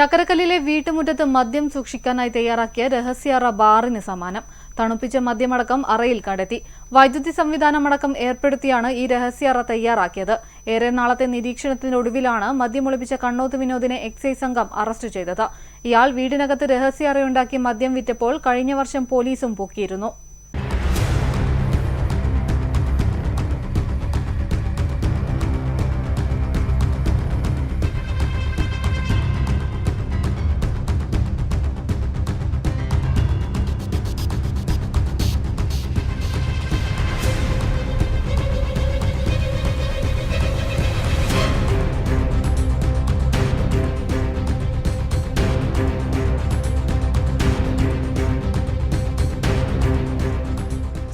ചക്കരക്കല്ലിലെ വീട്ടുമുറ്റത്ത് മദ്യം സൂക്ഷിക്കാനായി തയ്യാറാക്കിയ രഹസ്യറ ബാറിന് സമാനം തണുപ്പിച്ച മദ്യമടക്കം അറയിൽ കണ്ടെത്തി. വൈദ്യുതി സംവിധാനമടക്കം ഏർപ്പെടുത്തിയാണ് ഈ രഹസ്യറ തയ്യാറാക്കിയത്. ഏറെ നാളത്തെ നിരീക്ഷണത്തിനൊടുവിലാണ് മദ്യമൊളിപ്പിച്ച കണ്ണോത്ത് വിനോദിനെ എക്സൈസ് സംഘം അറസ്റ്റ് ചെയ്തത്. ഇയാൾ വീടിനകത്ത് രഹസ്യറയുണ്ടാക്കി മദ്യം വിറ്റപ്പോൾ കഴിഞ്ഞ വർഷം പോലീസും പൊക്കിയിരുന്നു.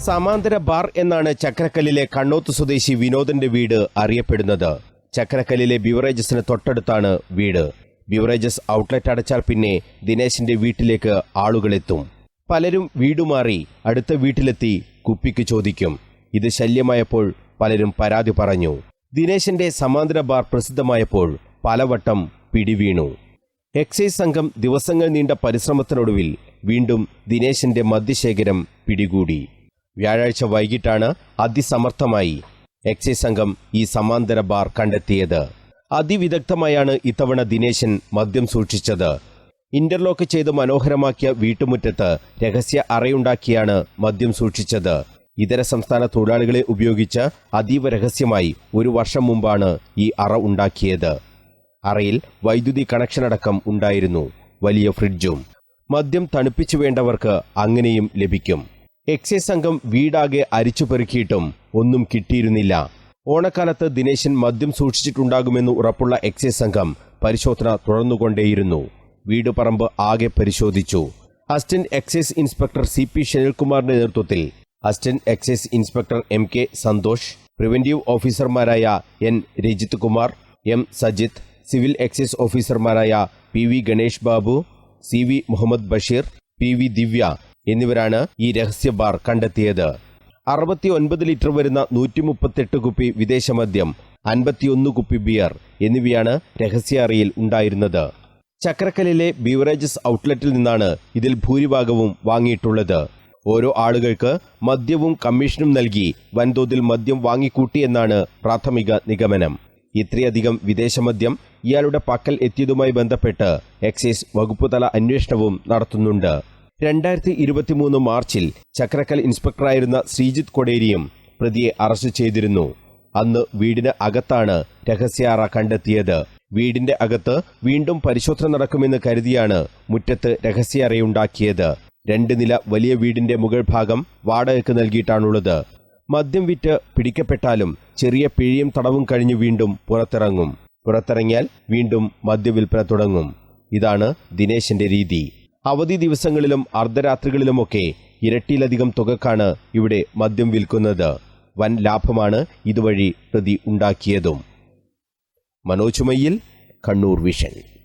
സമാന്തര ബാർ എന്നാണ് ചക്രക്കല്ലിലെ കണ്ണോത്ത് സ്വദേശി വിനോദന്റെ വീട് അറിയപ്പെടുന്നത്. ചക്രക്കല്ലിലെ ബിവറേജസിന് തൊട്ടടുത്താണ് വീട്. ബിവറേജസ് ഔട്ട്ലെറ്റ് അടച്ചാൽ പിന്നെ ദിനേശിന്റെ വീട്ടിലേക്ക് ആളുകളെത്തും. പലരും വീടുമാറി അടുത്ത വീട്ടിലെത്തി കുപ്പിക്ക് ചോദിക്കും. ഇത് ശല്യമായപ്പോൾ പലരും പരാതി പറഞ്ഞു. ദിനേശിന്റെ സമാന്തര ബാർ പ്രസിദ്ധമായപ്പോൾ പലവട്ടം പിടിവീണു. എക്സൈസ് സംഘം ദിവസങ്ങൾ നീണ്ട പരിശ്രമത്തിനൊടുവിൽ വീണ്ടും ദിനേശിന്റെ മദ്യശേഖരം പിടികൂടി. വ്യാഴാഴ്ച വൈകിട്ടാണ് അതിസമർത്ഥമായി എക്സൈസ് സംഘം ഈ സമാന്തര ബാർ കണ്ടെത്തിയത്. അതിവിദഗ്ധമായാണ് ഇത്തവണ ദിനേശൻ മദ്യം സൂക്ഷിച്ചത്. ഇന്റർലോക്ക് ചെയ്ത് മനോഹരമാക്കിയ വീട്ടുമുറ്റത്ത് രഹസ്യ അറയുണ്ടാക്കിയാണ് മദ്യം സൂക്ഷിച്ചത്. ഇതര സംസ്ഥാന തൊഴിലാളികളെ ഉപയോഗിച്ച് അതീവ രഹസ്യമായി ഒരു വർഷം മുമ്പാണ് ഈ അറ ഉണ്ടാക്കിയത്. അറയിൽ വൈദ്യുതി കണക്ഷൻ അടക്കം ഉണ്ടായിരുന്നു. വലിയ ഫ്രിഡ്ജും. മദ്യം തണുപ്പിച്ചു വേണ്ടവർക്ക് അങ്ങനെയും ലഭിക്കും. എക്സൈസ് സംഘം വീടാകെ അരിച്ചു പെറുക്കിയിട്ടും ഒന്നും കിട്ടിയിരുന്നില്ല. ഓണക്കാലത്ത് ദിനേശൻ മദ്യം സൂക്ഷിച്ചിട്ടുണ്ടാകുമെന്ന് ഉറപ്പുള്ള എക്സൈസ് സംഘം പരിശോധന തുടർന്നുകൊണ്ടേയിരുന്നു. വീട് പറമ്പ് ആകെ പരിശോധിച്ചു. Assistant excise inspector C P ഷനിൽകുമാറിന്റെ നേതൃത്വത്തിൽ assistant excise inspector M K Santhosh preventive ഓഫീസർമാരായ N Rajith Kumar M Sajith civil excise ഓഫീസർമാരായ P V Ganesh Babu C V Muhammad Basheer P V Divya എന്നിവരാണ് ഈ രഹസ്യ ബാർ കണ്ടെത്തിയത്. അറുപത്തി ഒൻപത് litre വരുന്ന നൂറ്റി മുപ്പത്തെട്ട് കുപ്പി വിദേശ മദ്യം അൻപത്തിയൊന്ന് കുപ്പി ബിയർ എന്നിവയാണ് രഹസ്യ അറയിൽ ഉണ്ടായിരുന്നത്. ചക്രക്കലിലെ ബീവറേജസ് ഔട്ട്ലെറ്റിൽ നിന്നാണ് ഇതിൽ ഭൂരിഭാഗവും വാങ്ങിയിട്ടുള്ളത്. ഓരോ ആളുകൾക്ക് മദ്യവും കമ്മീഷനും നൽകി വൻതോതിൽ മദ്യം വാങ്ങിക്കൂട്ടി എന്നാണ് പ്രാഥമിക നിഗമനം. ഇത്രയധികം വിദേശമദ്യം ഇയാളുടെ പക്കൽ എത്തിയതുമായി ബന്ധപ്പെട്ട് എക്സൈസ് വകുപ്പുതല അന്വേഷണവും നടത്തുന്നുണ്ട്. രണ്ടായിരത്തി ഇരുപത്തിമൂന്ന് മാർച്ചിൽ ചക്രക്കൽ ഇൻസ്പെക്ടറായിരുന്ന ശ്രീജിത്ത് കൊടേരിയും പ്രതിയെ അറസ്റ്റ് ചെയ്തിരുന്നു. അന്ന് വീടിന് അകത്താണ് രഹസ്യാറ കണ്ടെത്തിയത്. വീടിന്റെ അകത്ത് വീണ്ടും പരിശോധന നടക്കുമെന്ന് കരുതിയാണ് മുറ്റത്ത് രഹസ്യാറയുണ്ടാക്കിയത്. രണ്ട് നില വലിയ വീടിന്റെ മുകൾ ഭാഗം വാടകയ്ക്ക് നൽകിയിട്ടാണുള്ളത്. മദ്യം വിറ്റ് പിടിക്കപ്പെട്ടാലും ചെറിയ പിഴയും തടവും കഴിഞ്ഞ് വീണ്ടും പുറത്തിറങ്ങും. പുറത്തിറങ്ങിയാൽ വീണ്ടും മദ്യവിൽപ്പന തുടങ്ങും. ഇതാണ് ദിനേശന്റെ രീതി. അവധി ദിവസങ്ങളിലും അർദ്ധരാത്രികളിലുമൊക്കെ ഇരട്ടിയിലധികം തുകക്കാണ് ഇവിടെ മദ്യം വിൽക്കുന്നത്. വൻ ലാഭമാണ് ഇതുവഴി പ്രതി ഉണ്ടാക്കിയതും. മനോജ് കണ്ണൂർ വിഷൻ.